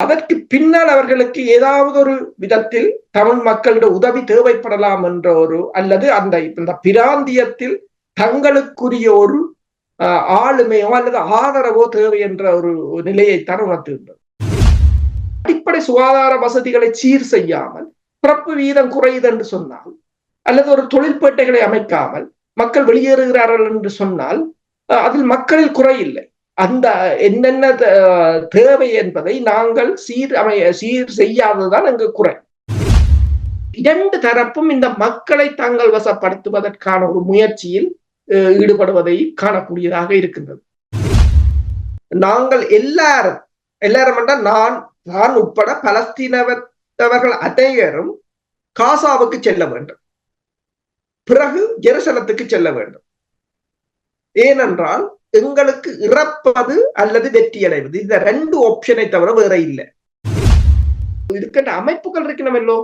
அதற்கு பின்னால் அவர்களுக்கு ஏதாவது ஒரு விதத்தில் தமிழ் மக்களிடம் உதவி தேவைப்படலாம் என்ற ஒரு அல்லது அந்த இந்த பிராந்தியத்தில் தங்களுக்குரிய ஒரு ஆளுமையோ அல்லது ஆதரவோ தேவை என்ற ஒரு நிலையைத்தான் உணர்த்துகின்றது அடிப்படை சுகாதார வசதிகளை சீர் செய்யாமல் பிறப்பு வீதம் குறையுது என்று சொன்னால் அல்லது ஒரு தொழிற்பேட்டைகளை அமைக்காமல் மக்கள் வெளியேறுகிறார்கள் என்று சொன்னால் அதில் மக்களில் குறையில்லை அந்த என்னென்ன தேவை என்பதை நாங்கள் சீர் அமைய சீர் செய்யாததுதான் அங்கு குறை. இரண்டு தரப்பும் இந்த மக்களை தாங்கள் வசப்படுத்துவதற்கான ஒரு முயற்சியில் ஈடுபடுவதை காணக்கூடியதாக இருக்கின்றது. நாங்கள் எல்லாரும் எல்லாரும் என்றால் நான் நான் உட்பட பலஸ்தீனவர்கள் அனைவரும் காசாவுக்கு செல்ல வேண்டும். பிறகு ஜெருசலத்துக்கு செல்ல வேண்டும். ஏனென்றால் எங்களுக்கு இறப்பது அல்லது வெற்றி அடைவது. இந்த ரெண்டு ஆப்ஷனை தவிர வேற இல்லை. இருக்கின்ற அமைப்புகள் இருக்கணுமல்லோ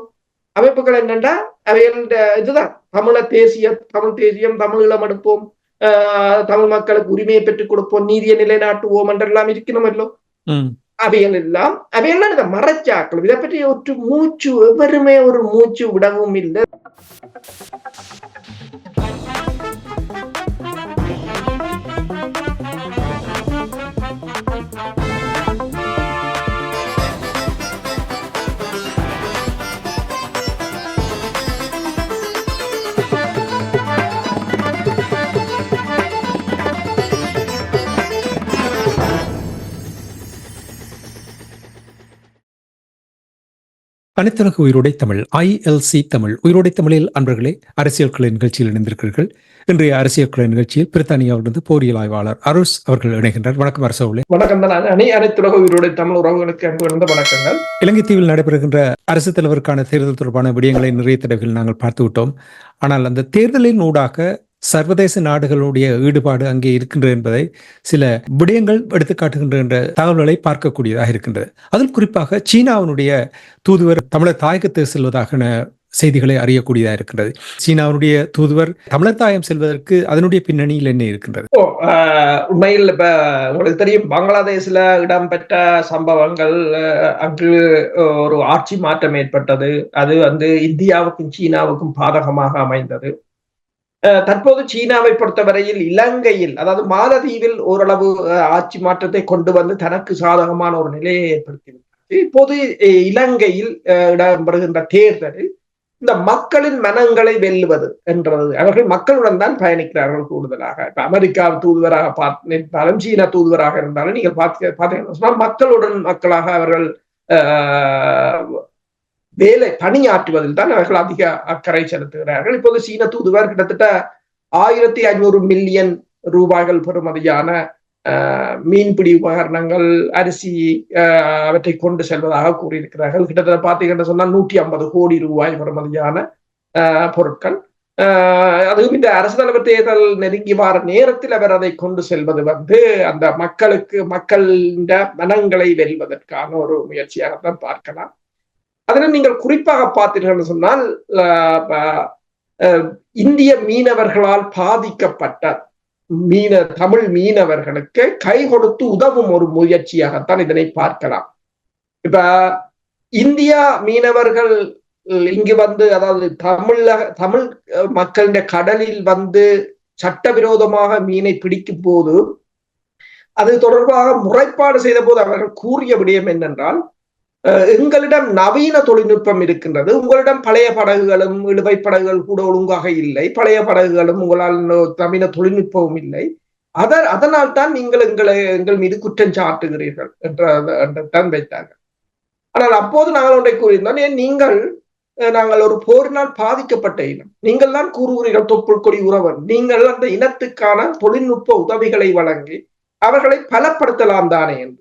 அமைப்புகள் என்னென்றா அவைகள இதுதான். தமிழ தேசிய தமிழ் தேசியம் தமிழ் இளம் எடுப்போம். தமிழ் மக்களுக்கு உரிமையை பெற்றுக் கொடுப்போம். நீதியை நிலைநாட்டுவோம் என்றெல்லாம் இருக்கணுமல்லோ அவைகள் எல்லாம் அவையெல்லாம் இதை மறைச்சாக்களும் இதை பற்றி ஒரு மூச்சு எவருமே ஒரு மூச்சு விடவும் இல்லை. அனைத்துலக உயிரோடை தமிழ் ஐஎல்சி தமிழ். உயிரோடை தமிழில் அன்பர்களே அரசியல் கலை நிகழ்ச்சியில் இணைந்திருக்கிறீர்கள். இன்றைய அரசியல் கலை நிகழ்ச்சியில் பிரித்தானியாவிலிருந்து போரியல் ஆய்வாளர் அருஸ் அவர்கள் இணைகின்றார். வணக்கம் அரசவுலே வணக்கம் அணி அனைத்துலக உயிரோடை தமிழ் உறவுகளுக்கு அன்பு இருந்த வணக்கங்கள். இலங்கை தீவில் நடைபெறுகின்ற அரசு தலைவருக்கான தேர்தல் தொடர்பான விடயங்களை நிறைய தடவைகள் நாங்கள் பார்த்து விட்டோம் ஆனால் அந்த தேர்தலின் ஊடாக சர்வதேச நாடுகளுடைய ஈடுபாடு அங்கே இருக்கின்றது என்பதை சில விடயங்கள் எடுத்து காட்டுகின்ற தகவல்களை பார்க்கக்கூடியதாக இருக்கின்றது. அதில் குறிப்பாக சீனாவினுடைய தூதுவர் தமிழர் தாயகத்தை செல்வதாக செய்திகளை அறியக்கூடியதாக இருக்கின்றது. சீனாவுடைய தூதுவர் தமிழர் தாயம் செல்வதற்கு அதனுடைய பின்னணியில் என்ன இருக்கின்றது? உண்மையில் இப்ப உங்களுக்கு தெரியும் பங்களாதேஷ்ல இடம்பெற்ற சம்பவங்கள் அங்கு ஒரு ஆட்சி மாற்றம் ஏற்பட்டது. அது வந்து இந்தியாவுக்கும் சீனாவுக்கும் பாதகமாக அமைந்தது. தற்போது சீனாவை பொறுத்தவரையில் இலங்கையில் அதாவது மாலதீவில் ஓரளவு ஆட்சி மாற்றத்தை கொண்டு வந்து தனக்கு சாதகமான ஒரு நிலையை ஏற்படுத்திவிட்டது இப்போது இலங்கையில் இடம்பெறுகின்ற தேர்தலில் இந்த மக்களின் மனங்களை வெல்லுவது என்றது. அவர்கள் மக்களுடன் தான் பயணிக்கிறார்கள் கூடுதலாக. இப்ப அமெரிக்கா தூதுவராக பார்த்தாலும் சீனா தூதுவராக இருந்தாலும் நீங்கள் பார்த்து பார்த்தீங்கன்னா மக்களுடன் மக்களாக அவர்கள் வேலை பணியாற்றுவதில் தான் அவர்கள் அதிக அக்கறை செலுத்துகிறார்கள். இப்போது சீன தூதுவர் கிட்டத்தட்ட ஆயிரத்தி ஐநூறு மில்லியன் ரூபாய்கள் பெறுமதியான மீன்பிடி உபகரணங்கள் அரிசி அவற்றை கொண்டு செல்வதாக கூறியிருக்கிறார்கள். கிட்டத்தட்ட பார்த்தீங்கன்னு சொன்னால் நூற்றி ஐம்பது கோடி ரூபாய் பெறுமதியான பொருட்கள். அதுவும் இந்த அரசு தலைவர் தேர்தல் நெருங்கி வார நேரத்தில் அவர் அதை கொண்டு செல்வது வந்து அந்த மக்களுக்கு மக்களின் மனங்களை வெல்வதற்கான ஒரு முயற்சியாகத்தான் பார்க்கலாம். அதனால் நீங்கள் குறிப்பாக பார்த்தீர்கள் சொன்னால் இந்திய மீனவர்களால் பாதிக்கப்பட்ட மீன தமிழ் மீனவர்களுக்கு கை கொடுத்து உதவும் ஒரு முயற்சியாகத்தான் இதனை பார்க்கலாம். இப்ப இந்தியா மீனவர்கள் இங்கு வந்து அதாவது தமிழக தமிழ் மக்களின் கடலில் வந்து சட்டவிரோதமாக மீனை பிடிக்கும் போது அது தொடர்பாக முறைப்பாடு செய்த போது அவர்கள் கூறிய விடயம் என்னென்றால் எங்களிடம் நவீன தொழில்நுட்பம் இருக்கின்றது. உங்களிடம் பழைய படகுகளும் இழுவை படகுகள் கூட ஒழுங்காக இல்லை. பழைய படகுகளும் உங்களால் நவீன தொழில்நுட்பமும் இல்லை. அதர் அதனால் தான் நீங்கள் எங்களை எங்கள் மீது குற்றம் சாட்டுகிறீர்கள் என்ற தான் வைத்தாங்க. ஆனால் அப்போது நாங்கள் ஒன்றை கூறியிருந்தோம் ஏன் நீங்கள் நாங்கள் ஒரு போரினால் பாதிக்கப்பட்ட இனம். நீங்கள் தான் கூறுகிறீர்கள் தொப்புள் கொடி உறவன். நீங்கள் அந்த இனத்துக்கான தொழில்நுட்ப உதவிகளை வழங்கி அவர்களை பலப்படுத்தலாம் தானே என்று.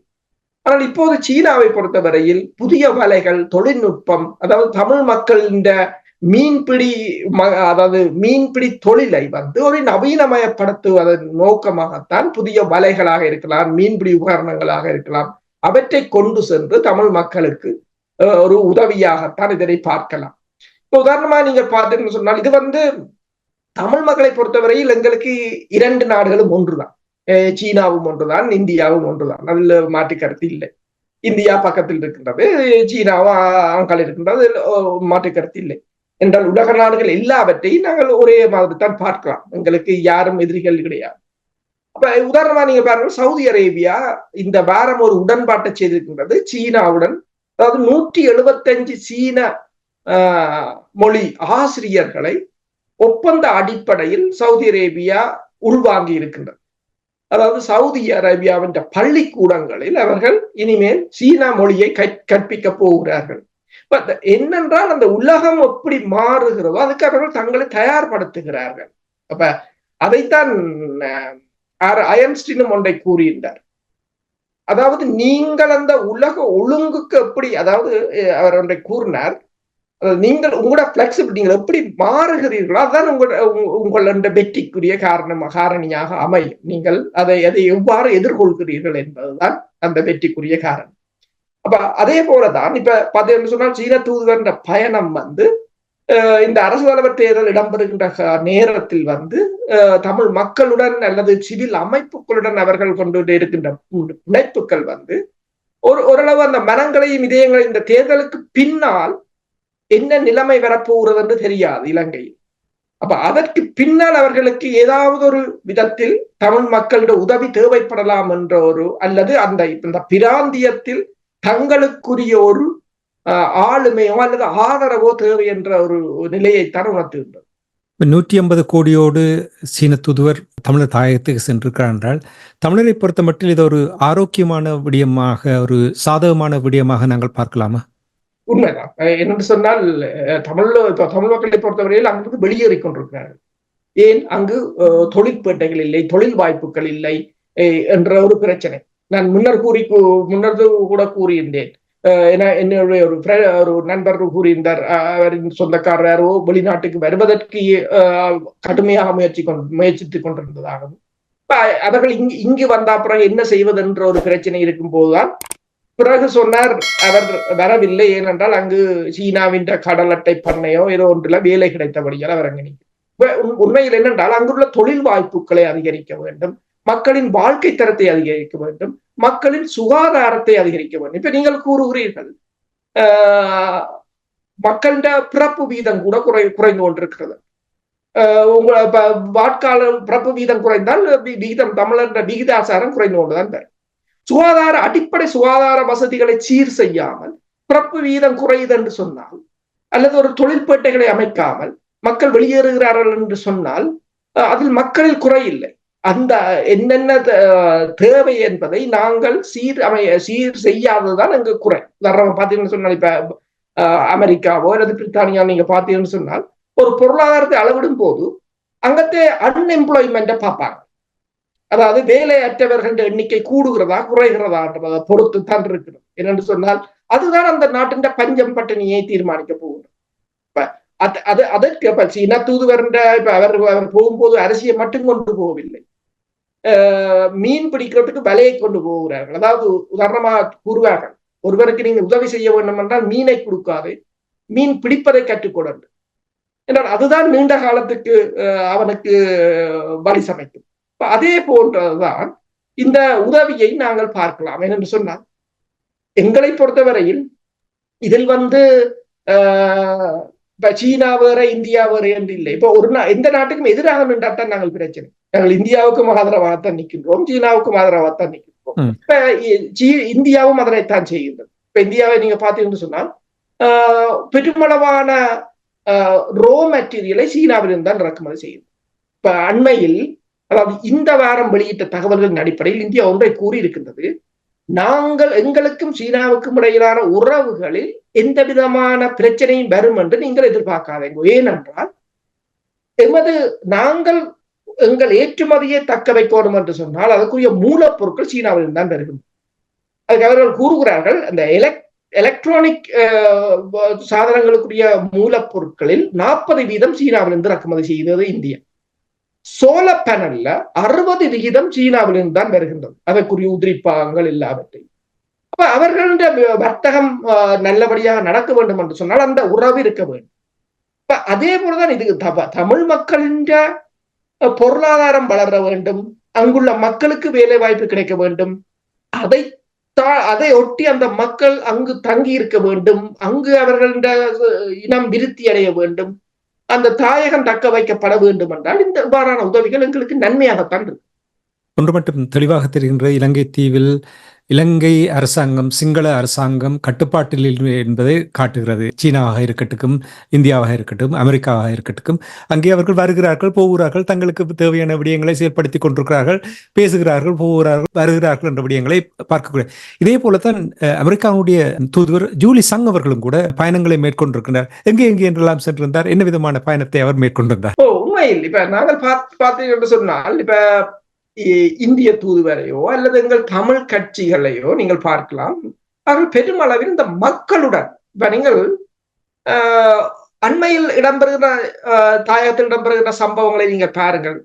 ஆனால் இப்போது சீனாவை பொறுத்தவரையில் புதிய வலைகள் தொழில்நுட்பம் அதாவது தமிழ் மக்களின் மீன்பிடி அதாவது மீன்பிடி தொழிலை வந்து ஒரு நவீனமயப்படுத்துவதன் நோக்கமாகத்தான் புதிய வலைகளாக இருக்கலாம் மீன்பிடி உபகரணங்களாக இருக்கலாம். அவற்றை கொண்டு சென்று தமிழ் மக்களுக்கு ஒரு உதவியாகத்தான் இதனை பார்க்கலாம். இப்போ உதாரணமா நீங்க பார்த்தீங்கன்னு சொன்னால் இது வந்து தமிழ் மக்களை பொறுத்தவரையில் எங்களுக்கு இரண்டு நாடுகளும் ஒன்றுதான். சீனாவும் ஒன்றுதான் இந்தியாவும் ஒன்றுதான் அதில் மாற்று கருத்து இல்லை இந்தியா பக்கத்தில் இருக்கின்றது சீனாவும் ஆங்கால் இருக்கின்றது மாற்று கருத்து இல்லை என்றால் உலக நாடுகள் எல்லாவற்றையும் நாங்கள் ஒரே மாதிரி தான் பார்க்கலாம் எங்களுக்கு யாரும் எதிரிகள் கிடையாது அப்ப உதாரணமா நீங்க பாருங்க சவுதி அரேபியா இந்த வாரம் ஒரு உடன்பாட்டை செய்திருக்கின்றது சீனாவுடன் அதாவது நூற்றி எழுபத்தஞ்சு சீன மொழி ஆசிரியர்களை ஒப்பந்த அடிப்படையில் சவுதி அரேபியா உள்வாங்கி இருக்கின்றது அதாவது சவுதி அரேபியாவின் பள்ளிக்கூடங்களில் அவர்கள் இனிமேல் சீனா மொழியை கற்பிக்க போகிறார்கள். என்னென்றால் அந்த உலகம் எப்படி மாறுகிறதோ அதுக்கு அவர்கள் தங்களை தயார்படுத்துகிறார்கள். அப்ப அதைத்தான் அயன்ஸ்டினும் ஒன்றை கூறியிருந்தார் அதாவது நீங்கள் அந்த உலக ஒழுங்குக்கு எப்படி அதாவது அவர் ஒன்றை கூறினார். நீங்கள் உங்களோட பிளெக்சிபிள் நீங்கள் எப்படி மாறுகிறீர்களோ அதுதான் உங்களோட உங்களோட வெற்றிக்குரிய காரணம் காரணியாக அமையும். நீங்கள் அதை அதை எவ்வாறு எதிர்கொள்கிறீர்கள் என்பதுதான் அந்த வெற்றிக்குரிய காரணம். அப்ப அதே போலதான் இப்ப பார்த்தீங்கன்னு சொன்னால் சீன தூதுவர்ன்ற பயணம் வந்து இந்த அரசு தலைவர் தேர்தல் இடம்பெறுகின்ற நேரத்தில் வந்து தமிழ் மக்களுடன் அல்லது சிவில் அமைப்புகளுடன் அவர்கள் கொண்டு இருக்கின்ற பிணைப்புகள் வந்து ஒரு ஓரளவு அந்த மனங்களையும் இதயங்களையும் இந்த தேர்தலுக்கு பின்னால் என்ன நிலைமை வரப்போகிறது என்று தெரியாது இலங்கையில். அப்ப அதற்கு பின்னால் அவர்களுக்கு ஏதாவது ஒரு விதத்தில் தமிழ் மக்களிட உதவி தேவைப்படலாம் என்ற ஒரு அல்லது அந்த இந்த பிராந்தியத்தில் தங்களுக்குரிய ஒரு ஆளுமையோ அல்லது ஆதரவோ தேவை என்ற ஒரு நிலையைத்தான் உணர்த்துகின்றது நூற்றி ஐம்பது கோடியோடு சீன தூதுவர் தமிழர் தாயகத்துக்கு சென்றிருக்கிறார் என்றால் தமிழரை பொறுத்த மட்டும் இது ஒரு ஆரோக்கியமான விடயமாக ஒரு சாதகமான விடயமாக நாங்கள் பார்க்கலாமா? உண்மைதான். என்னென்று சொன்னால் தமிழ்ல தமிழ் மக்களை பொறுத்தவரையில் அங்கிருந்து வெளியேறி கொண்டிருக்கிறார்கள் ஏன்? அங்கு தொழிற்பேட்டைகள் இல்லை தொழில் வாய்ப்புகள் இல்லை என்ற ஒரு பிரச்சனை. நான் முன்னர் கூறி முன்னர் கூட கூறியிருந்தேன். என்னுடைய ஒரு ஒரு நண்பர் கூறியிருந்தார். அவரின் சொந்தக்காரரோ வெளிநாட்டுக்கு வருவதற்கு கடுமையாக முயற்சி முயற்சித்துக் கொண்டிருந்ததாகவும். அவர்கள் இங்கு இங்கு வந்த அப்புறம் என்ன செய்வதென்ற ஒரு பிரச்சனை இருக்கும் போதுதான் பிறகு சொன்னார் அவர் வரவில்லை. ஏனென்றால் அங்கு சீனாவின் கடல் அட்டை பண்ணையோ ஏதோ ஒன்றுல வேலை கிடைத்தபடியால் அவர் அங்கு உண்மையில் என்னென்றால் அங்குள்ள தொழில் வாய்ப்புகளை அதிகரிக்க வேண்டும். மக்களின் வாழ்க்கை தரத்தை அதிகரிக்க வேண்டும். மக்களின் சுகாதாரத்தை அதிகரிக்க வேண்டும். இப்ப நீங்கள் கூறுகிறீர்கள் மக்களிட பிறப்பு வீதம் கூட குறை குறைந்து கொண்டிருக்கிறது. உங்களை வாட்கால பிறப்பு வீதம் குறைந்தால் விகிதம் தமிழர் விகிதாசாரம் குறைந்து கொண்டுதான் சுகாதார அடிப்படை சுகாதார வசதிகளை சீர் செய்யாமல் பிறப்பு வீதம் குறையுது என்று சொன்னால் அல்லது ஒரு தொழிற்பேட்டைகளை அமைக்காமல் மக்கள் வெளியேறுகிறார்கள் என்று சொன்னால் அதில் மக்களில் குறையில்லை. அந்த என்னென்ன தேவை என்பதை நாங்கள் சீர் அமைய சீர் செய்யாததுதான் அங்கு குறை. உதாரணம் பார்த்தீங்கன்னு சொன்னால் இப்ப அமெரிக்காவோ அல்லது பிரித்தானியா நீங்க பார்த்தீங்கன்னு சொன்னால் ஒரு பொருளாதாரத்தை அளவிடும் போது அங்கத்தே அன்எம்ப்ளாய்மெண்ட்டை பார்ப்பாங்க. அதாவது வேலையற்றவர்கள் எண்ணிக்கை கூடுகிறதா குறைகிறதான்றதை பொறுத்து தான் இருக்கிறது. என்னென்று சொன்னால் அதுதான் அந்த நாட்டின் பஞ்சம் பட்டினியை தீர்மானிக்க போகிறது. இப்ப அது அது அதற்கு இப்ப சீன தூதுவர் இப்ப அவர் அவர் போகும்போது அரிசியை மட்டும் கொண்டு போகவில்லை. மீன் பிடிக்கிறதுக்கு வலையை கொண்டு போகிறார்கள். அதாவது உதாரணமா கூறுவார்கள் ஒருவருக்கு நீங்க உதவி செய்ய வேண்டும் என்றால் மீனை கொடுக்காது மீன் பிடிப்பதை கற்றுக்கொடண்டு என்றால் அதுதான் நீண்ட காலத்துக்கு அவனுக்கு வழி சமைக்கும். அதே போன்றதுதான் இந்த உதவியை நாங்கள் பார்க்கலாம். என்று சொன்னால் எங்களை பொறுத்தவரையில் இதில் வந்து இப்ப சீனா வேற இந்தியா வேற என்று இல்லை. இப்ப ஒரு எந்த நாட்டுக்கும் எதிராக நின்றாத்தான் நாங்கள் பிரச்சனை. நாங்கள் இந்தியாவுக்கும் ஆதரவாகத்தான் நிற்கின்றோம் சீனாவுக்கும் ஆதரவாகத்தான் நிற்கின்றோம். இப்ப இந்தியாவும் அதனைத்தான் செய்கின்றது. இப்ப இந்தியாவை நீங்க பாத்தீங்கன்னு சொன்னால் பெருமளவான ரோ மெட்டீரியலை சீனாவிலிருந்து தான் இறக்குமதி செய்யுது இப்ப அண்மையில் அதாவது இந்த வாரம் வெளியிட்ட தகவல்களின் அடிப்படையில் இந்தியா ஒன்றை கூறியிருக்கின்றது. நாங்கள் எங்களுக்கும் சீனாவுக்கும் இடையிலான உறவுகளில் எந்த விதமான பிரச்சனையும் வரும் என்று நீங்கள் எதிர்பார்க்காதீங்க. ஏனென்றால் எமது நாங்கள் எங்கள் ஏற்றுமதியை தக்க வைக்கணும் என்று சொன்னால் அதற்குரிய மூலப்பொருட்கள் சீனாவில் தான் வருகின்றன அதுக்கு அவர்கள் கூறுகிறார்கள் அந்த எலக் எலக்ட்ரானிக் சாதனங்களுக்குரிய மூலப்பொருட்களில் நாற்பது வீதம் சீனாவிலிருந்து இறக்குமதி செய்தது இந்தியா. சோலர் பேனல்ல அறுபது விகிதம் சீனாவிலிருந்து தான் வருகின்றது. அதற்குரிய உதிரிப்பாகங்கள் எல்லாவற்றை அப்ப அவர்களுடைய வர்த்தகம் நல்லபடியாக நடக்க வேண்டும் என்று சொன்னால் அந்த உறவு இருக்க வேண்டும். இப்ப அதே போலதான் இது தமிழ் மக்களின் பொருளாதாரம் வளர வேண்டும். அங்குள்ள மக்களுக்கு வேலை வாய்ப்பு கிடைக்க வேண்டும். அதை அதை ஒட்டி அந்த மக்கள் அங்கு தங்கி இருக்க வேண்டும். அங்கு அவர்களின் இனம் விருத்தி அடைய வேண்டும். அந்த தாயகம் தக்க வைக்கப்பட வேண்டும் என்றால் இந்த இவ்வாறான உதவிகள் எங்களுக்கு நன்மையாகத்தான் இருக்கு ஒன்று மட்டும் தெளிவாக தெரிகின்ற இலங்கை தீவில் இலங்கை அரசாங்கம் சிங்கள அரசாங்கம் கட்டுப்பாட்டில் இல்லை என்பதை காட்டுகிறது. சீனாவாக இருக்கட்டும் இந்தியாவாக இருக்கட்டும் அமெரிக்காவாக இருக்கட்டும். அங்கே அவர்கள் வருகிறார்கள் போகிறார்கள் தங்களுக்கு தேவையான விடயங்களை செயல்படுத்தி கொண்டிருக்கிறார்கள் பேசுகிறார்கள் போகிறார்கள் வருகிறார்கள் என்ற விடயங்களை பார்க்கக்கூடிய. இதே போலத்தான் அமெரிக்காவுடைய தூதுவர் ஜூலி சங் அவர்களும் கூட பயணங்களை மேற்கொண்டிருக்கிறார் எங்கே எங்கே என்றெல்லாம் சென்றிருந்தார்? என்ன விதமான பயணத்தை அவர் மேற்கொண்டிருந்தார்? உண்மையில். இப்ப நாங்கள் பார்த்து பார்த்தீங்க சொன்னால் இப்ப இந்திய தூதுவரையோ அல்லது எங்கள் தமிழ் கட்சிகளையோ நீங்கள் பார்க்கலாம். அவர்கள் பெருமளவில் இந்த மக்களுடன் இப்ப நீங்கள் ஆஹ், அண்மையில் இடம்பெறுகிற தாயகத்தில் இடம்பெறுகிற சம்பவங்களை நீங்க பாருங்கள்.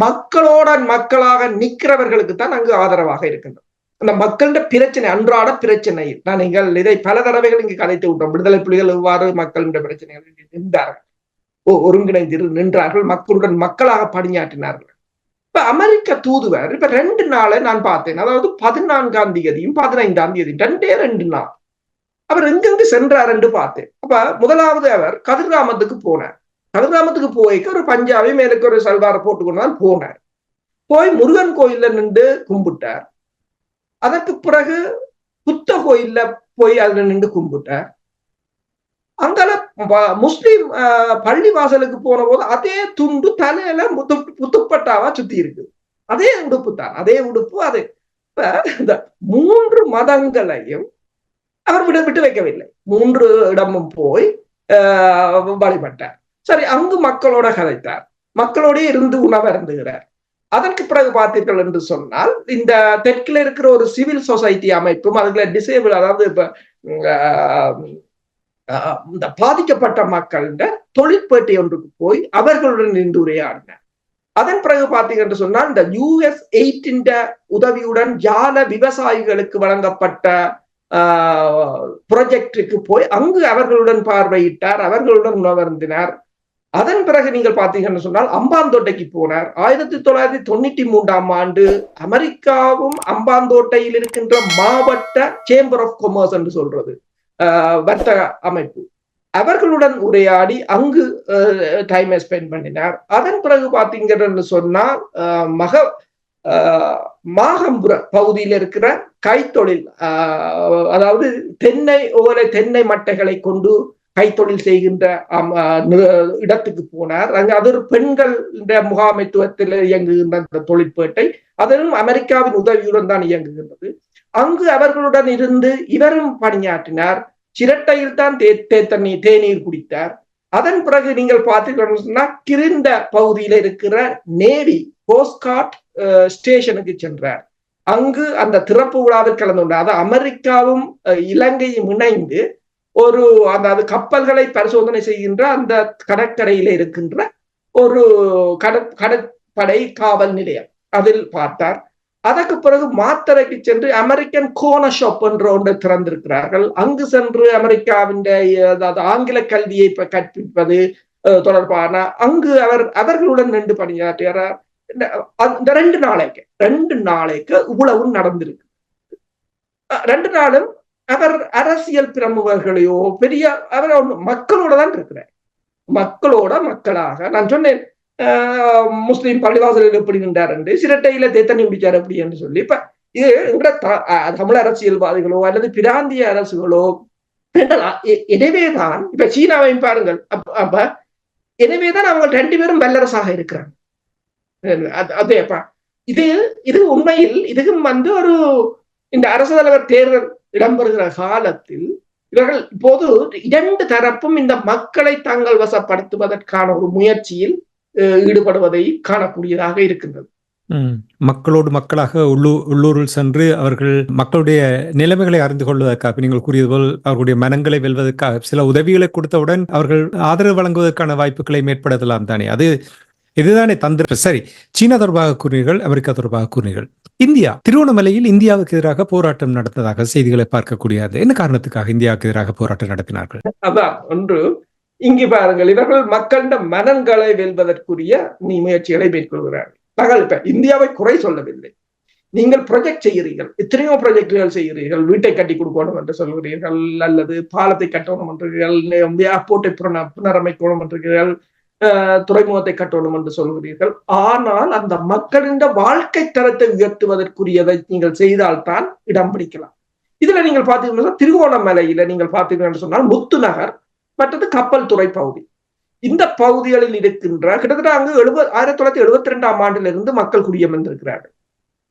மக்களோட மக்களாக நிற்கிறவர்களுக்கு தான் அங்கு ஆதரவாக இருக்கின்றது. அந்த மக்களிட பிரச்சனை அன்றாட பிரச்சனை. நான் நீங்கள் இதை பல தடவைகள் இங்கு கதைத்து விட்டோம். விடுதலை புலிகள் எவ்வாறு மக்களின் பிரச்சனைகள் நின்றார்கள்? ஒ- ஒருங்கிணைந்து நின்றார்கள். மக்களுடன் மக்களாக பணியாற்றினார்கள். இப்ப அமெரிக்க தூதுவர் இப்ப ரெண்டு நாளை நான் பார்த்தேன். அதாவது பதினான்காம் தேதியும் பதினைந்தாம் தேதி ரெண்டே ரெண்டு நாள். அவர் எங்கெங்கு சென்றார் என்று பார்த்தேன். அப்ப முதலாவது அவர் கதிர்காமத்துக்கு போனார். கதிர்காமத்துக்கு போய்க்கு ஒரு பஞ்சாபி மேலுக்கு ஒரு சல்வாரை போட்டுக்கொண்டு தான் போனார். போய் முருகன் கோயில்ல நின்று கும்பிட்டார். அதற்கு பிறகு புத்த கோயில்ல போய் அதுல நின்று கும்பிட்டார். அங்கால முஸ்லீம் பள்ளி வாசலுக்கு போன போது அதே துண்டு தலையில முத்து புத்துப்பட்டாவா சுத்தி இருக்கு. அதே உடுப்பு தான். அதே உடுப்பு அது. இப்ப இந்த மூன்று மதங்களையும் அவர் விட விட்டு வைக்கவில்லை. மூன்று இடமும் போய் ஆஹ், வழிபட்டார். சரி அங்கு மக்களோட கதைத்தார். மக்களோட இருந்து உணவருந்துகிறார் அதற்கு பிறகு பார்த்தீர்கள் என்று சொன்னால் இந்த தெற்கில் இருக்கிற ஒரு சிவில் சொசைட்டி அமைப்பும் அதுல டிசேபிள் அதாவது இப்ப இந்த பாதிக்கப்பட்ட மக்களிட தொழிற்பேட்டை ஒன்றுக்கு போய் அவர்களுடன் நின்று உரையாடினார். அதன் பிறகு பார்த்தீங்க என்று சொன்னால் இந்த யூஎஸ் எயிட்டின் உதவியுடன் ஜால விவசாயிகளுக்கு வழங்கப்பட்ட ப்ரொஜெக்டுக்கு போய் அங்கு அவர்களுடன் பார்வையிட்டார் அவர்களுடன் உணவருந்தினார். அதன் பிறகு நீங்கள் பார்த்தீங்கன்னு சொன்னால் அம்பாந்தோட்டைக்கு போனார். ஆயிரத்தி தொள்ளாயிரத்தி தொண்ணூற்றி மூன்றாம் ஆண்டு அமெரிக்காவும் அம்பாந்தோட்டையில் இருக்கின்ற மாவட்ட சேம்பர் ஆஃப் கொமர்ஸ் என்று சொல்றது. வர்த்தக அமைப்பு. அவர்களுடன் உரையாடி அங்கு டைமை ஸ்பெண்ட் பண்ணினார். அதன் பிறகு பார்த்தீங்கன்னு சொன்னால் ஆஹ் மக ஆஹ் மாகம்புர பகுதியில் இருக்கிற கைத்தொழில் ஆஹ் அதாவது தென்னை ஓலை தென்னை மட்டைகளை கொண்டு கைத்தொழில் செய்கின்ற இடத்துக்கு போனார். அங்க அது ஒரு பெண்கள் முகாமைத்துவத்தில் இயங்குகின்ற அந்த தொழிற்பேட்டை. அதிலும் அமெரிக்காவின் உதவியுடன் தான் இயங்குகின்றது. அங்கு அவர்களுடன் இருந்து இவரும் பணியாற்றினார். சிரட்டையில் தான் தே தே- தண்ணீர் தேநீர் குடித்தார். அதன் பிறகு நீங்கள் பார்த்தீங்கன்னா கிருந்த பகுதியில இருக்கிற நேவி கோஸ்ட்கார்ட் ஸ்டேஷனுக்கு சென்றார். அங்கு அந்த திறப்பு விழாவில் கலந்து கொண்டார். அது அமெரிக்காவும் அஹ், இலங்கையும் இணைந்து ஒரு அந்த அது கப்பல்களை பரிசோதனை செய்கின்ற அந்த கடற்கரையில இருக்கின்ற ஒரு கடற் கடற்படை காவல் நிலையம். அதில் பார்த்தார். அதற்கு பிறகு மாத்தரைக்கு சென்று அமெரிக்கன் கோன ஷாப் என்ற ஒன்றை திறந்திருக்கிறார்கள். அங்கு சென்று அமெரிக்காவின் அதாவது ஆங்கில கல்வியை கற்பிப்பது தொடர்பான அங்கு அவர் அவர்களுடன் நின்று பணியாற்றுகிறார். இந்த அந்த ரெண்டு நாளைக்கு ரெண்டு நாளைக்கு இவ்வளவும் நடந்திருக்கு. அஹ், ரெண்டு நாளும் அவர் அரசியல் பிரமுகர்களையோ பெரிய அவர் மக்களோட தான் இருக்கிறார். மக்களோட மக்களாக நான் சொன்னேன் முஸ்லீம் பள்ளிவாசலில் எப்படி நின்றார் என்று சிரட்டையில தேத்தண்ணி குடிச்சார் அப்படி என்று சொல்லி. இப்ப இது எங்கட தமிழ் அரசியல்வாதிகளோ அல்லது பிராந்திய அரசுகளோ எனவேதான் இப்ப சீனாவையும் பாருங்கள் அப்ப எனவேதான் அவங்க ரெண்டு பேரும் வல்லரசாக இருக்கிறாங்க. அது- அதேப்பா இது இது உண்மையில் இதுவும் வந்து ஒரு இந்த அரசு தலைவர் தேர்தல் இடம்பெறுகிற காலத்தில் இவர்கள் இப்போது இரண்டு தரப்பும் இந்த மக்களை தாங்கள் வசப்படுத்துவதற்கான ஒரு முயற்சியில் ஈடுபடுவதை காணக்கூடியதாக இருக்கின்றது. மக்களோடு மக்களாக உள்ளூர் உள்ளூரில் சென்று அவர்கள் மக்களுடைய நிலைமைகளை அறிந்து கொள்வதற்காக நீங்கள் கூறியது போல் அவர்களுடைய மனங்களை வெல்வதற்காக சில உதவிகளை கொடுத்தவுடன் அவர்கள் ஆதரவு வழங்குவதற்கான வாய்ப்புகளை மேற்படுத்தலாம் தானே. அது இதுதானே தந்திர சரி சீனா தொடர்பாக கூறினீர்கள் அமெரிக்கா தொடர்பாக கூறினீர்கள். இந்தியா திருவண்ணாமலையில் இந்தியாவுக்கு எதிராக போராட்டம் நடந்ததாக செய்திகளை பார்க்கக்கூடியது. என்ன காரணத்துக்காக இந்தியாவுக்கு எதிராக போராட்டம் நடத்தினார்கள்? அதான் ஒன்று இங்கு பாருங்கள் இவர்கள் மக்களிட மனங்களை வெல்வதற்குரிய நீ முயற்சிகளை மேற்கொள்கிறார்கள். நாங்கள் இப்ப இந்தியாவை குறை சொல்லவில்லை. நீங்கள் ப்ரொஜெக்ட் செய்கிறீர்கள். எத்தனையோ ப்ரொஜெக்டுகள் செய்கிறீர்கள். வீட்டை கட்டி கொடுக்கணும் என்று சொல்கிறீர்கள் அல்லது பாலத்தை கட்டணும் என்றீர்கள் ஏர்போர்ட்டை புனரமைக்கணும் என்றீர்கள் துறைமுகத்தை கட்டணும் என்று சொல்கிறீர்கள். ஆனால் அந்த மக்களின் வாழ்க்கை தரத்தை உயர்த்துவதற்குரியதை நீங்கள் செய்தால்தான் இடம் பிடிக்கலாம். இதுல நீங்கள் பார்த்தீங்கன்னா திருகோணமலையில நீங்கள் பார்த்தீங்கன்னு சொன்னால் முத்து நகர் மற்றது கப்பல் துறை பகுதி. இந்த பகுதிகளில் இருக்கின்ற கிட்டத்தட்ட அங்கு எழுபது ஆயிரத்தி தொள்ளாயிரத்தி எழுபத்தி ரெண்டாம் ஆண்டிலிருந்து மக்கள் குடியமர்ந்திருக்கிறார்கள்.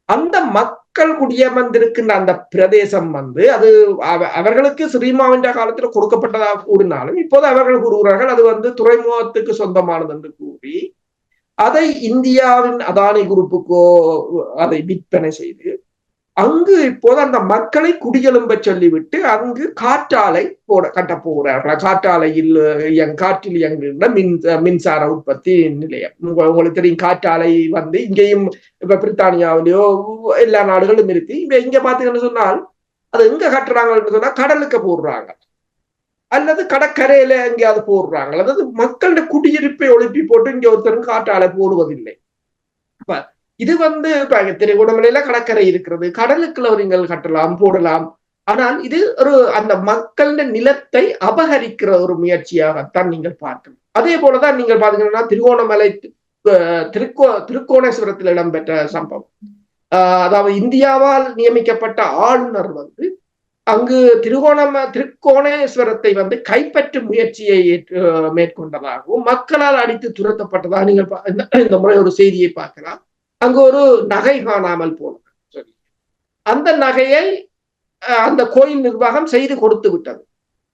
அந்த மக்கள் குடியமர்ந்திருக்கின்ற அந்த பிரதேசம் வந்து அது அவர்களுக்கு ஸ்ரீமாவின் காலத்தில் கொடுக்கப்பட்டதாக கூறினாலும் இப்போது அவர்கள் கூறுகிறார்கள் அது வந்து துறைமுகத்துக்கு சொந்தமானது என்று கூறி அதை இந்தியாவின் அதானி குரூப்புக்கோ அதை விற்பனை செய்து அங்கு இப்போது அந்த மக்களை குடியெலும்ப சொல்லிவிட்டு அங்கு காற்றாலை போட கட்ட போகிறார்கள். காற்றாலையில் காற்றில் இயங்குகின்ற மின் மின்சார உற்பத்தி நிலையம். உங்களுக்கு தெரியும் காற்றாலை வந்து இங்கேயும் இப்ப பிரித்தானியாவிலேயோ எல்லா நாடுகளும் இருக்கு. இப்ப இங்க பாத்தீங்கன்னு சொன்னால் அது எங்க கட்டுறாங்கன்னு சொன்னா கடலுக்கு போடுறாங்க. அல்லது கடற்கரையில எங்கேயாவது போடுறாங்க. அதாவது மக்களுடைய குடியிருப்பை ஒழுப்பி போட்டு இங்க ஒருத்தரும் காற்றாலை போடுவதில்லை. இது வந்து திருகோணமலையில கடற்கரை இருக்கிறது. கடலுக்குள்ள நீங்கள் கட்டலாம் போடலாம். ஆனால் இது ஒரு அந்த மக்களின் நிலத்தை அபகரிக்கிற ஒரு முயற்சியாகத்தான் நீங்கள் பார்க்கணும். அதே போலதான் நீங்கள் பாத்தீங்கன்னா திருகோணமலை திருக்கோ திருக்கோணேஸ்வரத்தில் இடம்பெற்ற சம்பவம். அதாவது இந்தியாவால் நியமிக்கப்பட்ட ஆளுநர் வந்து அங்கு திருகோணம திருக்கோணேஸ்வரத்தை வந்து கைப்பற்றும் முயற்சியை மேற்கொண்டதாகவும் மக்களால் அடித்து துரத்தப்பட்டதாக நீங்கள் இந்த முறை ஒரு செய்தியை பார்க்கலாம். அங்கு ஒரு நகை காணாமல் போனது. சொல்லி அந்த நகையை அந்த கோயில் நிர்வாகம் செய்து கொடுத்து விட்டது.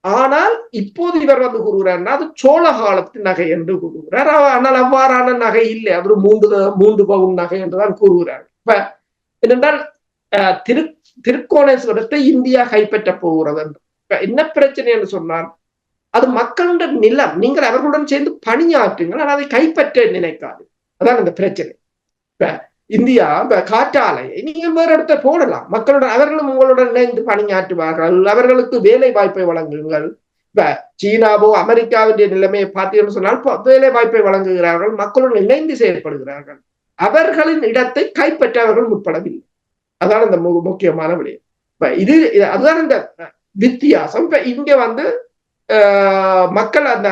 ஆனால் இப்போது இவர் வந்து கூறுகிறார்னா அது சோழ காலத்து நகை என்று கூறுகிறார். ஆனால் அவ்வாறான நகை இல்லை. அவர் மூன்று மூன்று பவுன் நகை என்றுதான் கூறுகிறார். இப்ப என்னென்றால் திரு திருக்கோணேஸ்வரத்தை இந்தியா கைப்பற்ற போகிறது என்று. என்ன பிரச்சனை என்று சொன்னால் அது மக்களுடைய நிலம். நீங்கள் அவர்களுடன் சேர்ந்து பணியாற்றுங்கள் ஆனால் அதை கைப்பற்ற நினைக்காது. அதான் அந்த பிரச்சனை. இந்தியா இப்ப காற்றாலையை நீங்கள் வேறு இடத்த போடலாம். மக்களுடன் அவர்களும் உங்களுடன் இணைந்து பணியாற்றுவார்கள். அவர்களுக்கு வேலை வாய்ப்பை வழங்குங்கள். இப்ப சீனாவோ அமெரிக்காவுடைய நிலைமையை பார்த்தீங்கன்னு சொன்னால் வேலை வாய்ப்பை வழங்குகிறார்கள். மக்களுடன் இணைந்து செயல்படுகிறார்கள். அவர்களின் இடத்தை கைப்பற்ற அவர்கள் முற்படவில்லை. அதான் இந்த முக்கியமான விடயம். இப்ப இது அதுதான் இந்த வித்தியாசம். இப்ப இங்க வந்து மக்கள் அந்த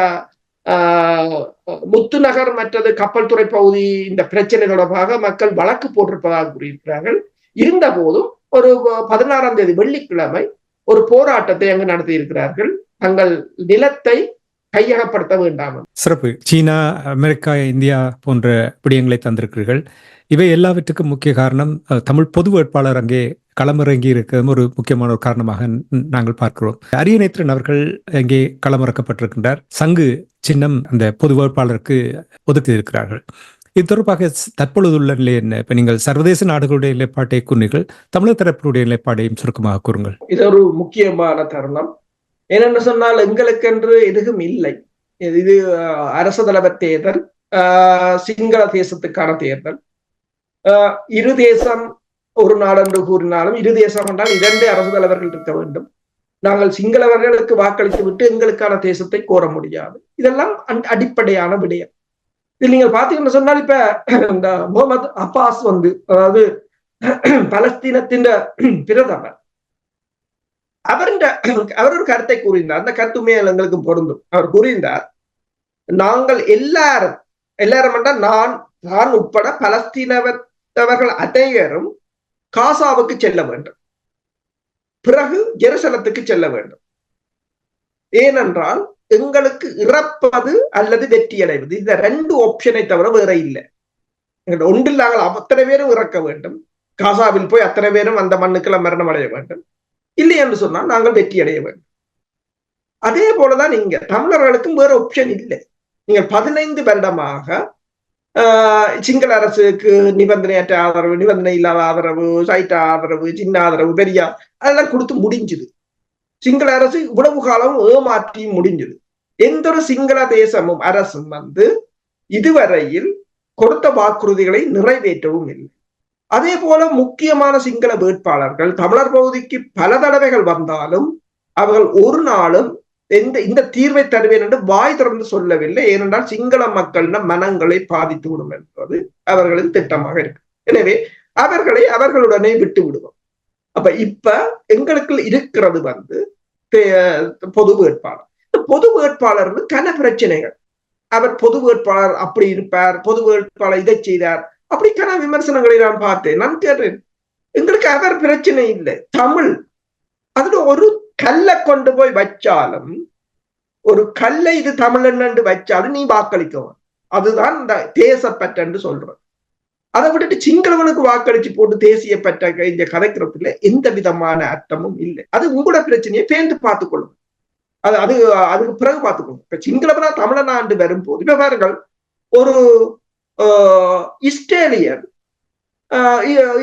முத்துநகர் மற்றது கப்பல் துறை பகுதி இந்த பிரச்சனை தொடர்பாக மக்கள் வழக்கு போட்டிருப்பதாக கூறியிருக்கிறார்கள். இருந்த போதும் ஒரு பதினாறாம் தேதி வெள்ளிக்கிழமை ஒரு போராட்டத்தை அங்கு நடத்தி இருக்கிறார்கள் தங்கள் நிலத்தை கையகப்படுத்த வேண்டாம். சிறப்பு. சீனா அமெரிக்கா இந்தியா போன்ற விடயங்களை தந்திருக்கிறீர்கள். இவை எல்லாவற்றுக்கும் முக்கிய காரணம் தமிழ் பொது வேட்பாளர் அங்கே களமிறங்கி இருக்கிறதும் ஒரு முக்கியமான ஒரு காரணமாக நாங்கள் பார்க்கிறோம். அரியநேத்திரன் அவர்கள் இங்கே களமிறக்கப்பட்டிருக்கின்றார். சங்கு சின்னம் அந்த பொது வேட்பாளருக்கு ஒதுக்கி இருக்கிறார்கள். இது தொடர்பாக தற்பொழுதுள்ள நிலை என்ன? இப்ப நீங்கள் சர்வதேச நாடுகளுடைய நிலைப்பாட்டை கூறினீர்கள் தமிழர் தரப்பினுடைய நிலைப்பாடையும் சுருக்கமாக கூறுங்கள். இது ஒரு முக்கியமான தருணம். ஏனென்று சொன்னால் எங்களுக்கென்று எதுவும் இல்லை. இது அரசு தலைவர் தேர்தல் சிங்கள தேசத்துக்கான தேர்தல். இரு தேசம் ஒரு நாடு என்று கூறினாலும் இரு தேசம் என்றால் இரண்டு அரசு தலைவர்கள் இருக்க வேண்டும். நாங்கள் சிங்களவர்களுக்கு வாக்களித்து விட்டு எங்களுக்கான தேசத்தை கோர முடியாது. இதெல்லாம் அடிப்படையான விடயம். இது நீங்கள் பாத்தீங்கன்னு சொன்னால் இப்ப இந்த முகமது அப்பாஸ் வந்து அதாவது பலஸ்தீனத்தின் பிரதமர். அவர் அவர் ஒரு கருத்தை கூறினார் அந்த கருத்துமே எங்களுக்கு பொருந்தும். அவர் கூறினார் நாங்கள் எல்லாரும் எல்லாரும் என்றால் நான் நான் உட்பட பலஸ்தீனவர்கள் அனைவரும் காசாவுக்கு செல்ல வேண்டும். பிறகு ஜெருசலத்துக்கு செல்ல வேண்டும். ஏனென்றால் எங்களுக்கு இறப்பது அல்லது வெற்றி அடைவது இந்த ரெண்டு ஆப்ஷனை தவிர வேற இல்லை. ஒன்றில் நாங்கள் அத்தனை பேரும் இறக்க வேண்டும். காசாவில் போய் அத்தனை பேரும் அந்த மண்ணுக்கெல்லாம் மரணம் அடைய வேண்டும். இல்லை என்று சொன்னால் நாங்கள் வெற்றி அடைய வேண்டும். அதே போலதான் நீங்க தமிழர்களுக்கும் வேற ஆப்ஷன் இல்லை. நீங்கள் பதினைந்து வருடமாக சிங்கள அரசுக்கு நிபந்தனையற்ற ஆதரவு நிபந்தனை இல்லாத ஆதரவு சைட்ட ஆதரவு சின்ன ஆதரவு பெரியா அதெல்லாம் கொடுத்து முடிஞ்சுது சிங்கள அரசு இவ்வளவு காலம் ஏமாற்றி முடிஞ்சுது எந்த ஒரு சிங்கள தேசமும் அரசும் வந்து இதுவரையில் கொடுத்த வாக்குறுதிகளை நிறைவேற்றவும் இல்லை அதே போல முக்கியமான சிங்கள வேட்பாளர்கள் தமிழர் பகுதிக்கு பல தடவைகள் வந்தாலும் அவர்கள் ஒரு நாளும் எந்த இந்த தீர்வை தருவேன் என்று வாய் திறந்து சொல்லவில்லை. ஏனென்றால் சிங்கள மக்களின் மனங்களை பாதித்து விடும் என்பது அவர்களின் திட்டமாக இருக்கு. எனவே அவர்களை அவர்களுடனே விட்டு விடுவோம். அப்ப இப்ப எங்களுக்கு இருக்கிறது வந்து பொது வேட்பாளர். பொது வேட்பாளர் கன பிரச்சனைகள். அவர் பொது வேட்பாளர் அப்படி இருப்பார் பொது வேட்பாளர் இதை செய்தார். அப்படி கன விமர்சனங்களை நான் பார்த்தேன். நான் கேட்டேன் எங்களுக்கு அவர் பிரச்சனை இல்லை. தமிழ் அதுல ஒரு கல்லை கொண்டு போய் வச்சாலும் ஒரு கல்லை இது தமிழன்னு வச்சாலும் நீ வாக்களிக்கவும் அதுதான் இந்த தேசப்பற்று சொல்றது அதை விட்டுட்டு சிங்களவனுக்கு வாக்களிச்சு போட்டு தேசிய பற்ற இந்த கதைக்கிறதுல எந்த விதமான அர்த்தமும் இல்லை. அது உங்களோட பிரச்சனையை பேர்ந்து பார்த்துக்கொள்ளும். அது அது அதுக்கு பிறகு பார்த்துக்கணும் இப்ப சிங்களவனா தமிழனாண்டு வரும்போது இப்ப பாருங்கள் ஒரு இஸ்ரேலியர்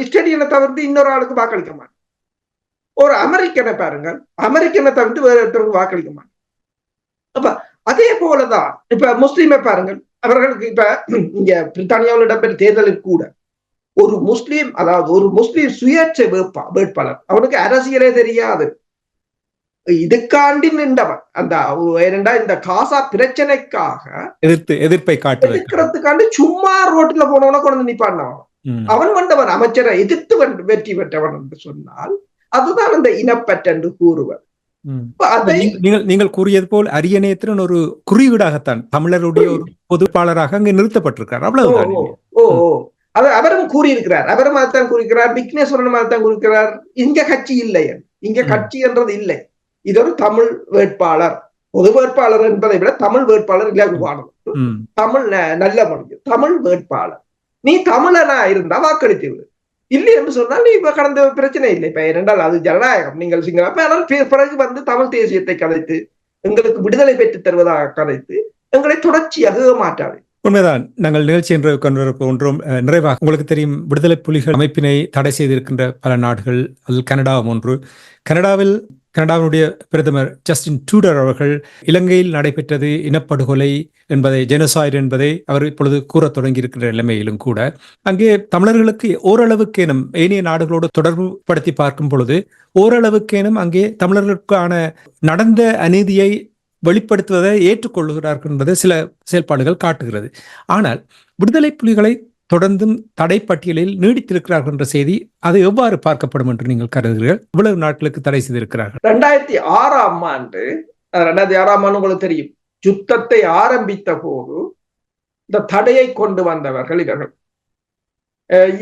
இஸ்ரேலியனை தவிர்த்து இன்னொரு ஆளுக்கு வாக்களிக்க மாட்டேன் ஒரு அமெரிக்கனை பாருங்கள். அமெரிக்கனை தவிர்த்து வேற ஒருத்தருக்கு வாக்களிக்க மாட்டேன் அப்ப அதே போலதான் இப்ப முஸ்லீமை பாருங்கள். அவர்களுக்கு இப்ப இங்க பிரித்தானியாவில் இடம்பெற்ற தேர்தலில் கூட ஒரு முஸ்லீம் அதாவது ஒரு முஸ்லீம் சுயேட்சை வேட்பா வேட்பாளர். அவனுக்கு அரசியலே தெரியாது. இதுக்காண்டி நின்றவன். அந்த ஏனென்றா இந்த காசா பிரச்சனைக்காக எதிர்த்து எதிர்ப்பை காட்டு எதிர்க்கிறதுக்காண்டி சும்மா ரோட்ல போனவன கொண்டு நிப்பான் அவன் வந்தவன் அமைச்சரை எதிர்த்து வெற்றி பெற்றவன் என்று சொன்னால் அதுதான் அந்த இனப்பற்று என்று கூறுவர். நீங்கள் நீங்கள் கூறியது போல் அரியநேத்திரன் ஒரு குறியீடாகத்தான் தமிழருடைய ஒரு பொதுப்பாளராக அங்கு நிறுத்தப்பட்டிருக்கார் அவ்வளவுதான் ஓ அது அவரும் கூறியிருக்கிறார். அவரும் அதைத்தான் கூறியிருக்கிறார். விக்னேஸ்வரனும் அதைத்தான் கூறியிருக்கிறார். இங்க கட்சி இல்லை. இங்க கட்சி என்றது இல்லை. இது ஒரு தமிழ் வேட்பாளர். பொது வேட்பாளர் என்பதை விட தமிழ் வேட்பாளர் இலகுவானது தமிழ் நல்ல முடியும் தமிழ் வேட்பாளர். நீ தமிழனா இருந்தா வாக்களித்து விடு. இல்லை என்று சொன்னால் நீ இப்ப கடந்த பிரச்சனை இல்லை. இப்ப ஏனென்றால் அது ஜனநாயகம். நீங்கள் சிங்கள ஆனால் பிறகு வந்து தமிழ் தேசியத்தை கலைத்து எங்களுக்கு விடுதலை பெற்று தருவதாக கலைத்து எங்களை தொடர்ச்சியாக மாற்றாது உண்மைதான். நாங்கள் நிகழ்ச்சி என்று ஒன்றும் போன்றோம் நிறைவாக உங்களுக்கு தெரியும் விடுதலை புலிகள் அமைப்பினை தடை செய்திருக்கின்ற பல நாடுகள் அதில் கனடாவும் ஒன்று. கனடாவில் கனடாவினுடைய பிரதமர் ஜஸ்டின் டூடர் அவர்கள் இலங்கையில் நடைபெற்றது இனப்படுகொலை என்பதை ஜெனசாய்டு என்பதை அவர் இப்பொழுது கூற தொடங்கி இருக்கின்ற நிலைமையிலும் கூட. அங்கே தமிழர்களுக்கு ஓரளவுக்கேனும் ஏனைய நாடுகளோடு தொடர்பு படுத்தி பார்க்கும் பொழுது ஓரளவுக்கேனும் அங்கே தமிழர்களுக்கான நடந்த அநீதியை வெளிப்படுத்துவதை ஏற்றுக்கொள்கிறார்கள் என்பது சில செயல்பாடுகள் காட்டுகிறது. ஆனால் விடுதலை புலிகளை தொடர்ந்தும் தடை பட்டியலில் நீடித்திருக்கிறார்கள் என்ற செய்தி அது எவ்வாறு பார்க்கப்படும் என்று நீங்கள் கருதுகிறீர்கள்? இவ்வளவு நாட்களுக்கு தடை செய்திருக்கிறார்கள். ரெண்டாயிரத்தி ஆறாம் ஆண்டு ரெண்டாயிரத்தி ஆறாம் ஆண்டு உங்களுக்கு தெரியும். யுத்தத்தை ஆரம்பித்த போது இந்த தடையை கொண்டு வந்தவர்கள் இவர்கள்.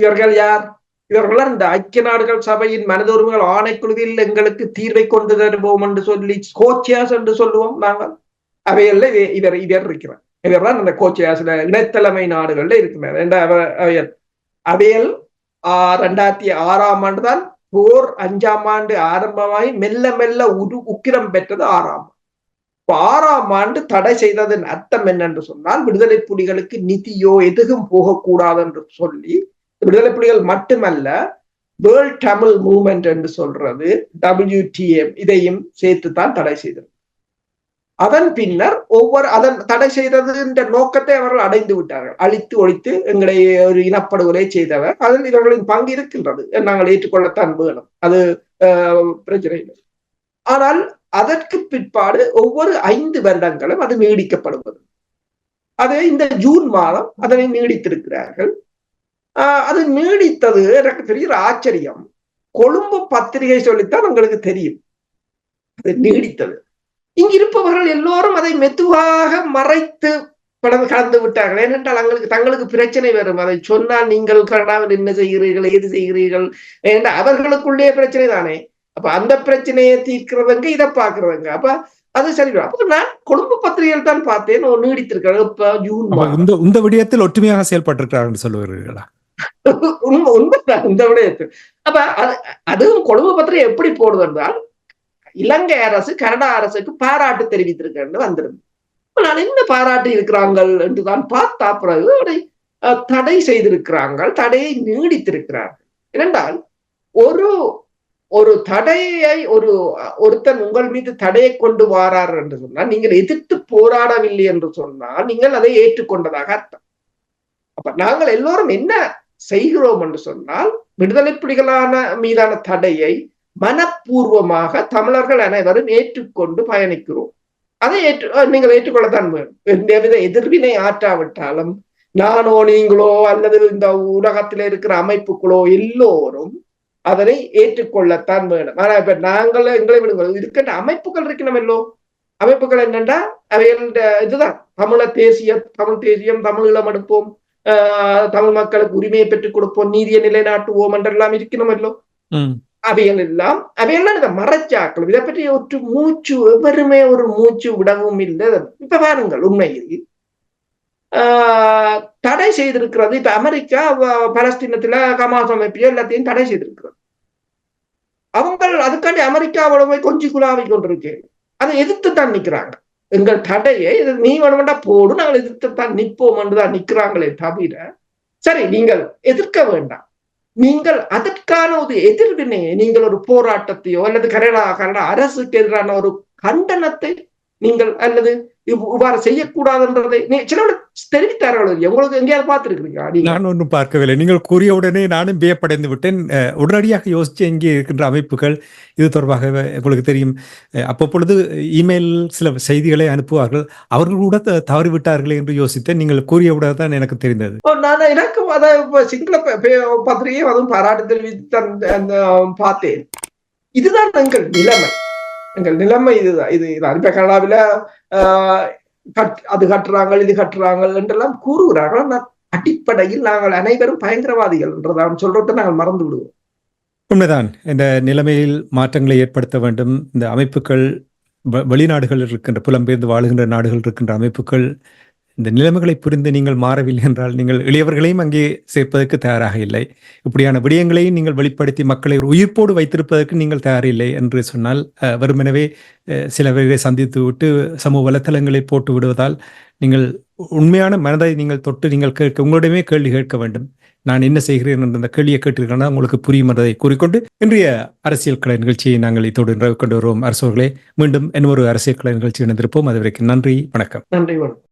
இவர்கள் யார்? இவர்கள் இந்த ஐக்கிய நாடுகள் சபையின் மனித உரிமைகள் ஆணைக்குழுவில் எங்களுக்கு தீர்வை கொண்டு தருவோம் என்று சொல்லி கோச்சியாஸ் என்று சொல்லுவோம் நாங்கள். அவையெல்லாம் இவர் இவர் இருக்கிறார். தான் அந்த கோச்சியாஸ்ல இணைத்தலைமை நாடுகள்ல இருக்குமே. அவையல் அவையல் ரெண்டாயிரத்தி ஆறாம் ஆண்டு தான் போர் அஞ்சாம் ஆண்டு ஆரம்பமாகி மெல்ல மெல்ல உரு உக்கிரம் பெற்றது ஆறாம் ஆறாம் ஆண்டு தடை செய்ததன் அர்த்தம் என்னென்று சொன்னால் விடுதலை புலிகளுக்கு நிதியோ எதுவும் போகக்கூடாது என்று சொல்லி விடுதலை புலிகள் மட்டுமல்ல வேர்ல்ட் தமிழ் மூவ்மெண்ட் என்று சொல்றது டபிள்யூடிஎம் இதையும் சேர்த்து தான் தடை செய்தது. அதன் பின்னர் ஒவ்வொரு அதன் தடை செய்தது என்ற நோக்கத்தை அவர்கள் அடைந்து விட்டார்கள். அழித்து ஒழித்து எங்களை ஒரு இனப்படுகொலை செய்தவர். அதில் இவர்களின் பங்கு இருக்கின்றது நாங்கள் ஏற்றுக்கொள்ளத்தான் வேணும். அது பிரச்சனை இல்லை. ஆனால் அதற்கு பிற்பாடு ஒவ்வொரு ஐந்து வருடங்களும் அது நீடிக்கப்படுவது. அது இந்த ஜூன் மாதம் அதனை நீடித்திருக்கிறார்கள். அது நீடித்தது எனக்கு பெரிய ஆச்சரியம். கொழும்பு பத்திரிகை சொல்லித்தான் உங்களுக்கு தெரியும். அது நீடித்தது. இங்கிருப்பவர்கள் எல்லோரும் அதை மெதுவாக மறைத்து படம் கலந்து விட்டார்கள். ஏனென்றால் அவங்களுக்கு தங்களுக்கு பிரச்சனை வரும். அதை சொன்னால் நீங்கள் கனடாவில் என்ன செய்கிறீர்கள் ஏது செய்கிறீர்கள் ஏன்னா அவர்களுக்குள்ளே பிரச்சனை தானே. அப்ப அந்த பிரச்சனையை தீர்க்கிறவங்க இதை பாக்குறவங்க அப்ப அது சரி. அப்ப நான் கொழும்பு பத்திரிகைகள் தான் பார்த்தேன். நீடித்திருக்கிறாங்க இப்ப ஜூன் இந்த இந்த விடயத்தில் ஒற்றுமையாக செயல்பட்டிருக்கிறார்கள் சொல்லுவீர்களா உண்மை உண்மைதான் இந்த விடயத்தில். அப்ப அது அதுவும் கொழும்பு பத்திரிகை எப்படி போடுது என்றால் இலங்கை அரசு கனடா அரசுக்கு பாராட்டு தெரிவித்திருக்கேன்னு வந்திருந்தது. நான் என்ன பாராட்டி இருக்கிறார்கள் என்றுதான் பார்த்தா பிறகு அதை தடை செய்திருக்கிறாங்க தடையை நீடித்திருக்கிறார்கள். ஏனென்றால் ஒரு ஒரு தடையை ஒரு ஒருத்தன் உங்கள் மீது தடையை கொண்டு வாரார் என்று சொன்னால் நீங்கள் எதிர்த்து போராடவில்லை என்று சொன்னால் நீங்கள் அதை ஏற்றுக்கொண்டதாக அர்த்தம். அப்ப நாங்கள் எல்லோரும் என்ன செய்கிறோம் என்று சொன்னால் விடுதலை புலிகளான மீதான தடையை மனப்பூர்வமாக தமிழர்கள் அனைவரும் ஏற்றுக்கொண்டு பயணிக்கிறோம். அதை ஏற்று நீங்கள் ஏற்றுக்கொள்ளத்தான் வேண்டும். எந்தவித எதிர்வினை ஆற்றாவிட்டாலும் நானோ நீங்களோ அல்லது இந்த உலகத்தில் இருக்கிற அமைப்புகளோ எல்லோரும் அதனை ஏற்றுக்கொள்ளத்தான் வேணும் ஆனா இப்ப நாங்கள் எங்களை விடுங்க இருக்கின்ற அமைப்புகள் இருக்கணுமல்லோ அமைப்புகள் என்னண்டா அவைகள இதுதான். தமிழ தேசிய தமிழ் தேசியம் தமிழ் இளம் எடுப்போம். ஆஹ் தமிழ் மக்களுக்கு உரிமையை பெற்றுக் கொடுப்போம். நீதியை நிலைநாட்டுவோம் என்றெல்லாம் இருக்கணுமல்லோ ம். அவைகள் எல்லாம் அவையெல்லாம் இதை மறைச்சாக்கள் இதை பற்றி ஒரு மூச்சு எவருமே ஒரு மூச்சு விடவும் இல்லை. இப்ப பாருங்கள் உண்மையில் ஆஹ் தடை செய்திருக்கிறது. இப்ப அமெரிக்கா பலஸ்தீனத்துல கமாஸ் அமைப்பையோ எல்லாத்தையும் தடை செய்திருக்கிறது. அவங்க அதுக்காண்டி அமெரிக்காவோட போய் கொஞ்சம் குழாவை கொண்டிருக்கு. அதை எதிர்த்து தான் நிக்கிறாங்க எங்கள் தடையை நீ வேணுமெண்டா போடும் நாங்கள் எதிர்த்து தான் நிற்போம் என்றுதான் நிக்கிறாங்களே தவிர சரி நீங்கள் எதிர்க்க வேண்டாம். நீங்கள் அதற்கான ஒரு எதிர்வினையை நீங்கள் ஒரு போராட்டத்தையோ அல்லது கனடா கனடா அரசுக்கு எதிரான ஒரு கண்டனத்தை நீங்கள் அல்லது இவ்- இவ்வாறு செய்யக்கூடாதுன்றதை நீ சில தெரிவித்தார்கள். உங்களுக்கு எங்கேயாவது பார்த்திருக்கிறீங்களா? நீங்க? நான் ஒன்றும் பார்க்கவில்லை. நீங்கள் கூறிய உடனே நானும் வியப்படைந்து விட்டேன். உடனடியாக யோசிச்சு இங்கே இருக்கின்ற அமைப்புகள் இது தொடர்பாக உங்களுக்கு தெரியும். அப்பப்பொழுது இமெயில் சில செய்திகளை அனுப்புவார்கள். அவர்கள் கூட தவறிவிட்டார்களே என்று யோசித்தேன். நீங்கள் கூறியவுடன் தான் எனக்கு தெரிந்தது. நான் எனக்கு அதை சிங்கள ப- ப- பத்திரிகையை அதுவும் பாராட்டு தெரிவித்து பார்த்தேன். இதுதான் எங்கள் நிலைமை. எங்கள் நிலைமை இதுதான். இது இதுதான் இப்ப கனடாவில ஆஹ், கட் அது கட்டுறாங்க இது கட்டுறாங்க என்றெல்லாம் கூறுகிறார்கள். ஆனால் அடிப்படையில் நாங்கள் அனைவரும் பயங்கரவாதிகள் என்றதான் சொல்றதை நாங்கள் மறந்து விடுவோம் உண்மைதான். இந்த நிலைமையில் மாற்றங்களை ஏற்படுத்த வேண்டும். இந்த அமைப்புகள் வ- இருக்கின்ற புலம்பெயர்ந்து வாழுகின்ற நாடுகள் இருக்கின்ற அமைப்புகள் இந்த நிலைமைகளை புரிந்து நீங்கள் மாறவில்லை என்றால் நீங்கள் இளையவர்களையும் அங்கே சேர்ப்பதற்கு தயாராக இல்லை. இப்படியான விடயங்களையும் நீங்கள் வெளிப்படுத்தி மக்களை உயிர்ப்போடு வைத்திருப்பதற்கு நீங்கள் தயாரில்லை என்று சொன்னால் வருமெனவே வெறுமெனவே சில பேரை சந்தித்து விட்டு சமூக வலைத்தளங்களை போட்டு விடுவதால் நீங்கள் உண்மையான மனதை நீங்கள் தொட்டு நீங்கள் கேட்க உங்களிடமே கேள்வி கேட்க வேண்டும். நான் என்ன செய்கிறேன் என்ற அந்த கேள்வியை கேட்டிருக்கேன்னா உங்களுக்கு புரியும் என்பதை கூறிக்கொண்டு இன்றைய அரசியல் கலை நிகழ்ச்சியை நாங்கள் இத்தோடு நிறைவு கொண்டு வருவோம். அரசர்களே மீண்டும் இன்னொரு அரசியல் கலை நிகழ்ச்சி இணைந்திருப்போம். அது வரைக்கும் நன்றி வணக்கம். நன்றி வணக்கம்.